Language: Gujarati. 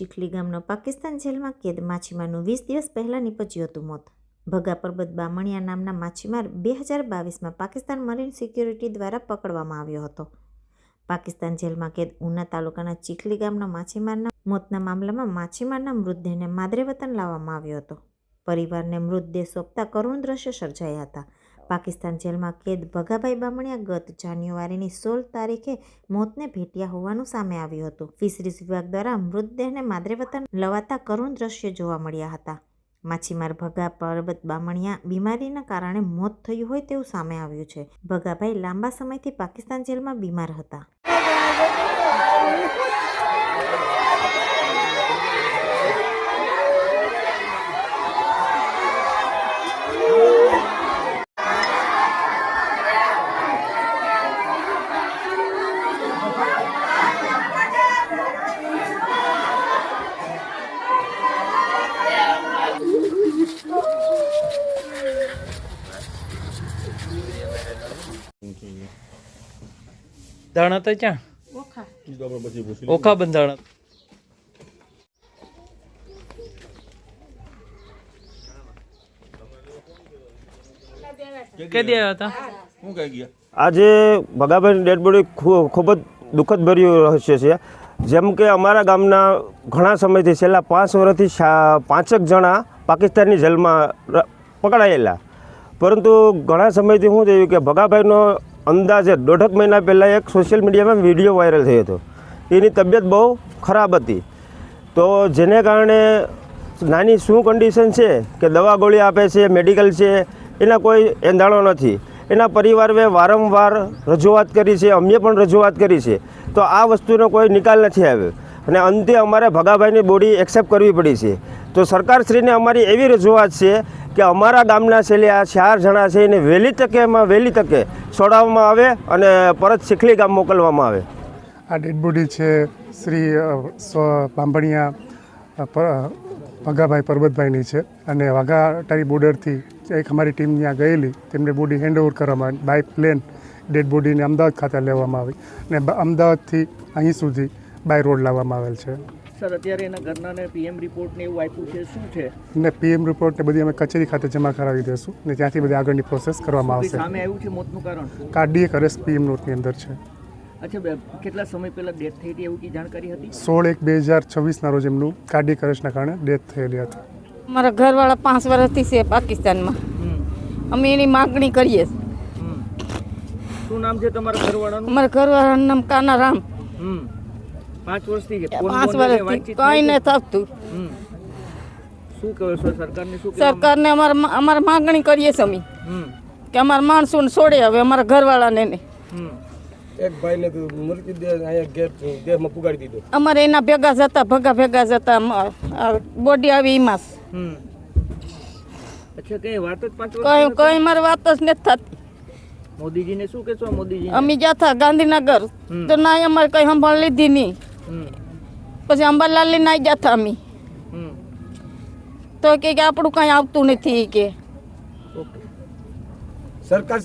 ચીખલી ગામનો પાકિસ્તાન જેલમાં કેદ. માછીમારનું વીસ દિવસ પહેલાં નીપજ્યું હતું મોત. ભગા પરબત બામણિયા નામના માછીમાર બે હજાર બાવીસમાં પાકિસ્તાન મરીન સિક્યુરિટી દ્વારા પકડવામાં આવ્યો હતો. પાકિસ્તાન જેલમાં કેદ. ઉના તાલુકાના ચીખલી ગામના માછીમારના મોતના મામલામાં માછીમારના મૃતદેહને માદરે વતન લાવવામાં આવ્યો હતો. પરિવારને મૃતદેહ સોંપતા કરુણ દ્રશ્ય સર્જાયા હતા. પાકિસ્તાન જેલમાં કેદ ભગાભાઈ બામણિયા ગત જાન્યુઆરીની સોળ તારીખે મોતને ભેટ્યા હોવાનું સામે આવ્યું હતું. ફિશરીઝ વિભાગ દ્વારા મૃતદેહને માદરે વતન લવાતા કરુણ દ્રશ્ય જોવા મળ્યા હતા. માછીમાર ભગા પરબત બામણિયા બીમારીના કારણે મોત થયું હોય તેવું સામે આવ્યું છે. ભગાભાઈ લાંબા સમયથી પાકિસ્તાન જેલમાં બીમાર હતા. દાણા તો ક્યાં? ઓખા. બંધાણા કે દે હતા? આજે ભગાભાઈની ડેડ બોડી ખૂબ જ દુઃખદ ભર્યું રહસ્ય છે. જેમ કે અમારા ગામના ઘણા સમયથી છેલ્લા પાંચ વર્ષથી પાંચેક જણા પાકિસ્તાનની જેલમાં પકડાયેલા. પરંતુ ઘણા સમયથી શું થયું કે ભગાભાઈનો અંદાજે દોઢક મહિના પહેલાં એક સોશિયલ મીડિયામાં વીડિયો વાયરલ થયો હતો. એની તબિયત બહુ ખરાબ હતી. તો જેને કારણે નાની શું કન્ડિશન છે કે દવા ગોળી આપે છે મેડિકલ છે, એના કોઈ એંધાણો નથી. એના પરિવારે વારંવાર રજૂઆત કરી છે અમે પણ રજૂઆત કરી છે. તો આ વસ્તુનો કોઈ નિકાલ નથી આવ્યો. અને અંતે અમારે ભગાભાઈની બોડી એક્સેપ્ટ કરવી પડી છે. તો સરકારશ્રીને અમારી એવી રજૂઆત છે કે અમારા ગામના છેલ્લે આ ચાર જણા છે એને વહેલી તકે એમાં વહેલી તકે છોડાવવામાં આવે અને પરત ચીખલી ગામ મોકલવામાં આવે. આ ડેડબોડી છે શ્રી બાંભણિયા અ, પરબતભાઈની છે. અને વાઘા અટારી બોર્ડરથી એક અમારી ટીમ ત્યાં ગયેલી. તેમને બોડી હેન્ડઓવર કરવામાં આવી. બાય પ્લેન ડેડ બોડીને અમદાવાદ ખાતે લેવામાં આવી. અને અમદાવાદથી અહીં સુધી બાય રોડ લાવવામાં આવેલ છે. સર અત્યારે એના ઘરનાને પીએમ રિપોર્ટ ને એવું આપ્યું છે. શું છે? ને પીએમ રિપોર્ટને બધી અમે કચેરી ખાતે જમા કરાવી દઈશું ને ત્યાંથી બધી આગળની પ્રોસેસ કરવામાં આવશે. સામે આવ્યું છે મોતનું કારણ? કાર્ડિયક અરેસ્ટ પીએમ નોટની અંદર છે. અચ્છા કેટલા સમય પહેલા ડેથ થઈ હતી એવું કઈ જાણકારી હતી? સોળ એક બે હજાર છવ્વીસના રોજ એમનું કાર્ડિયક અરેસ્ટના કારણે ડેથ થયેલી હતી. મારા ઘરવાળા પાંચ વર્ષથી છે પાકિસ્તાનમાં. અમે એની માગણી કરીએ. શું નામ છે તમારા ઘરવાળાનું? મારા ઘરવાળાનું નામ કાનારામ. હમ. પાંચ વર્ષથી પાંચ વર્ષથી કંઈ થઈ થતું શું કહો છો સરકારને શું સરકારને અમારે અમારે માગણી કરીએ છીએ અમે. હમ. કે અમારા માણસોને છોડે હવે અમારા ઘરવાળાને ને એક ભાઈને તો મૃત્યુ દે અહીંયા ગેર દેહમાં પુગાડી દીધો. અમારે એના ભેગા જતા ભગા ભેગા જતા બોડી આવી એમાં. અચ્છા કઈ વાત જ પાંચ કઈ કઈ મારી વાત જ નથી થતી. મોદીજીને શું કહેશો મોદીજી અમે જતા ગાંધીનગર. તો ના અમારે કઈ સંભાળ લીધી નહીં. પછી અંબાલાલ ના જતા અમે. તો કે કે આપણું કઈ આવતું નથી કે. સરકાર